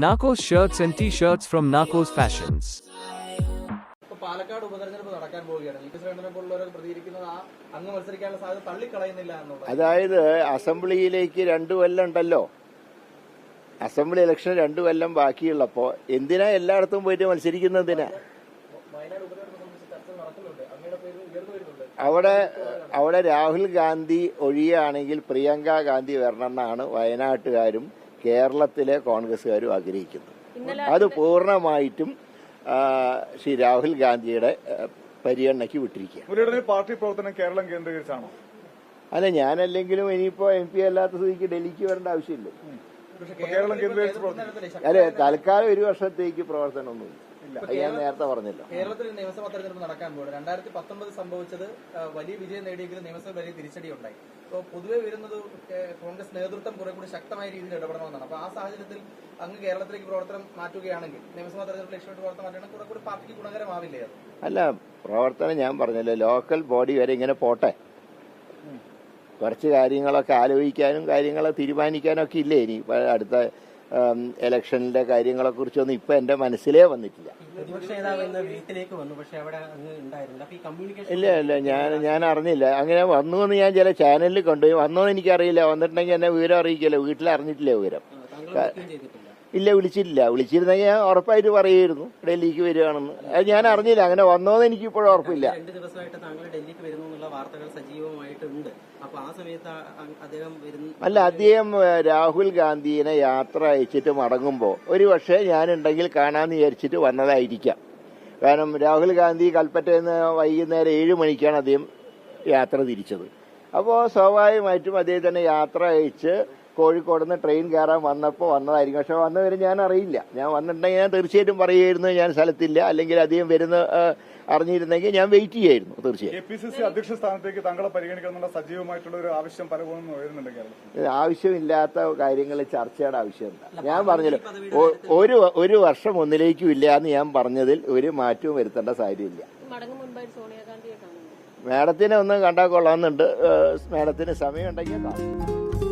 Narcos shirts and t-shirts from Narcos fashions ഇപ്പൊ പാലക്കാട് ഉപതെരഞ്ഞെടുപ്പ് നടക്കാൻ പോവുകയാണ്. അതായത് അസംബ്ലിയിലേക്ക് രണ്ടു കൊല്ലം ഉണ്ടല്ലോ. അസംബ്ലി ഇലക്ഷൻ രണ്ടു കൊല്ലം ബാക്കിയുള്ളപ്പോ എന്തിനാ എല്ലായിടത്തും പോയിട്ട് മത്സരിക്കുന്നതിനാ എന്തിനാ? അവിടെ അവിടെ രാഹുൽ ഗാന്ധി ഒഴിയാണെങ്കിൽ പ്രിയങ്ക ഗാന്ധി വരണമെന്നാണ് വയനാട്ടുകാരും കേരളത്തിലെ കോൺഗ്രസ്സുകാരും ആഗ്രഹിക്കുന്നത് അത് പൂർണമായിട്ടും ശ്രീ രാഹുൽ ഗാന്ധിയുടെ പരിഗണനയ്ക്ക് വിട്ടിരിക്കുക മുരളിയുടെ പാർട്ടി പ്രവർത്തനം കേരളം കേന്ദ്രീകരിച്ചാണോ? അല്ല ഞാനല്ലെങ്കിലും ഇനിയിപ്പോ എം പി അല്ലാത്ത സ്ഥിതിക്ക് ഡൽഹിക്ക് വരേണ്ട ആവശ്യമില്ല. അല്ലെ തൽക്കാലം ഒരു വർഷത്തേക്ക് പ്രവർത്തനമൊന്നുമില്ല ഞാൻ നേരത്തെ പറഞ്ഞല്ലോ. കേരളത്തിൽ നിയമസഭാ തെരഞ്ഞെടുപ്പ് നടക്കാൻ പോകുന്നത് രണ്ടായിരത്തി പത്തൊമ്പത് സംഭവിച്ചത് വലിയ വിജയം നേടിയെങ്കിലും നിയമസഭ വലിയ തിരിച്ചടി ഉണ്ടായി അപ്പോൾ പൊതുവെ വരുന്നത് കോൺഗ്രസ് നേതൃത്വം കുറെ കൂടി ശക്തമായ രീതിയിൽ ഇടപെടണമെന്നാണ്. അപ്പോൾ ആ സാഹചര്യത്തിൽ അങ്ങ് കേരളത്തിലേക്ക് പ്രവർത്തനം മാറ്റുകയാണെങ്കിൽ നിയമസഭാ തെരഞ്ഞെടുപ്പ് ലക്ഷ്യമായിട്ട് പ്രവർത്തനം മാറ്റുകയാണെങ്കിൽ കുറെ കൂടി പാർട്ടിക്ക് ഗുണകരമാവില്ലേ അത്? അല്ല പ്രവർത്തനം ഞാൻ പറഞ്ഞല്ലോ ലോക്കൽ ബോഡി വരെ ഇങ്ങനെ പോട്ടെ. കുറച്ച് കാര്യങ്ങളൊക്കെ ആലോചിക്കാനും കാര്യങ്ങളെ തീരുമാനിക്കാനും ഒക്കെ ഇല്ലേ ഇനി? അടുത്ത ഇലക്ഷനിലെ കാര്യങ്ങളെ കുറിച്ചൊന്നും ഇപ്പൊ എന്റെ മനസ്സിലേ വന്നിട്ടില്ല. ഇല്ല ഇല്ല ഞാൻ ഞാൻ അറിഞ്ഞില്ല. അങ്ങനെ വന്നു എന്ന് ഞാൻ ചില ചാനലിൽ കണ്ടു വന്നോ എന്ന് എനിക്കറിയില്ല. വന്നിട്ടുണ്ടെങ്കിൽ എന്നെ വിവരം അറിയിക്കില്ല വീട്ടിൽ അറിഞ്ഞിട്ടില്ല വിവരം ഇല്ല വിളിച്ചില്ല വിളിച്ചിരുന്നെങ്കിൽ ഞാൻ ഉറപ്പായിട്ട് പറയുമായിരുന്നു. ഡൽഹിക്ക് വരികയാണെന്ന് അത് ഞാൻ അറിഞ്ഞില്ല. അങ്ങനെ വന്നോന്ന് എനിക്ക് ഇപ്പോഴും ഉറപ്പില്ല. രണ്ട് ദിവസമായിട്ട് താങ്കൾ ഡൽഹിക്ക് വരുന്നു എന്നുള്ള വാർത്തകൾ സജീവമായിട്ടുണ്ട്. അപ്പൊ ആ സമയത്ത് അദ്ദേഹം അല്ല അദ്ദേഹം രാഹുൽ ഗാന്ധിനെ യാത്ര അയച്ചിട്ട് മടങ്ങുമ്പോൾ ഒരു പക്ഷേ ഞാനുണ്ടെങ്കിൽ കാണാമെന്ന് വിചാരിച്ചിട്ട് വന്നതായിരിക്കാം. കാരണം രാഹുൽ ഗാന്ധി കൽപ്പറ്റയിൽ നിന്ന് വൈകുന്നേരം ഏഴ് മണിക്കാണ് അദ്ദേഹം യാത്ര തിരിച്ചത്. അപ്പോൾ സ്വാഭാവികമായിട്ടും അദ്ദേഹത്തിന് യാത്ര അയച്ച് കോഴിക്കോട് നിന്ന് ട്രെയിൻ കയറാൻ വന്നപ്പോൾ വന്നതായിരിക്കും. പക്ഷെ വന്നവരെ ഞാൻ അറിയില്ല. ഞാൻ വന്നിട്ടുണ്ടെങ്കിൽ ഞാൻ തീർച്ചയായിട്ടും പറയുമായിരുന്നു ഞാൻ സ്ഥലത്തില്ല. അല്ലെങ്കിൽ അധികം വരുന്ന അറിഞ്ഞിരുന്നെങ്കിൽ ഞാൻ വെയിറ്റ് ചെയ്യായിരുന്നു തീർച്ചയായും. അധ്യക്ഷ സ്ഥാനത്തേക്ക് താങ്കളെ പരിഗണിക്കണമെന്നുള്ള സജീവമായിട്ടുള്ള ഒരു ആവശ്യം പലപ്പോഴും ആവശ്യമില്ലാത്ത കാര്യങ്ങൾ ചർച്ചയുടെ ആവശ്യമില്ല. ഞാൻ പറഞ്ഞല്ലോ ഒരു ഒരു വർഷം ഒന്നിലേക്കും ഇല്ല എന്ന് ഞാൻ പറഞ്ഞതിൽ ഒരു മാറ്റവും വരുത്തേണ്ട സാഹചര്യമില്ല. മാഡത്തിനെ ഒന്ന് കണ്ടാൽ കൊള്ളാമെന്നുണ്ട്. മാഡത്തിന് സമയമുണ്ടെങ്കിൽ കാണാം.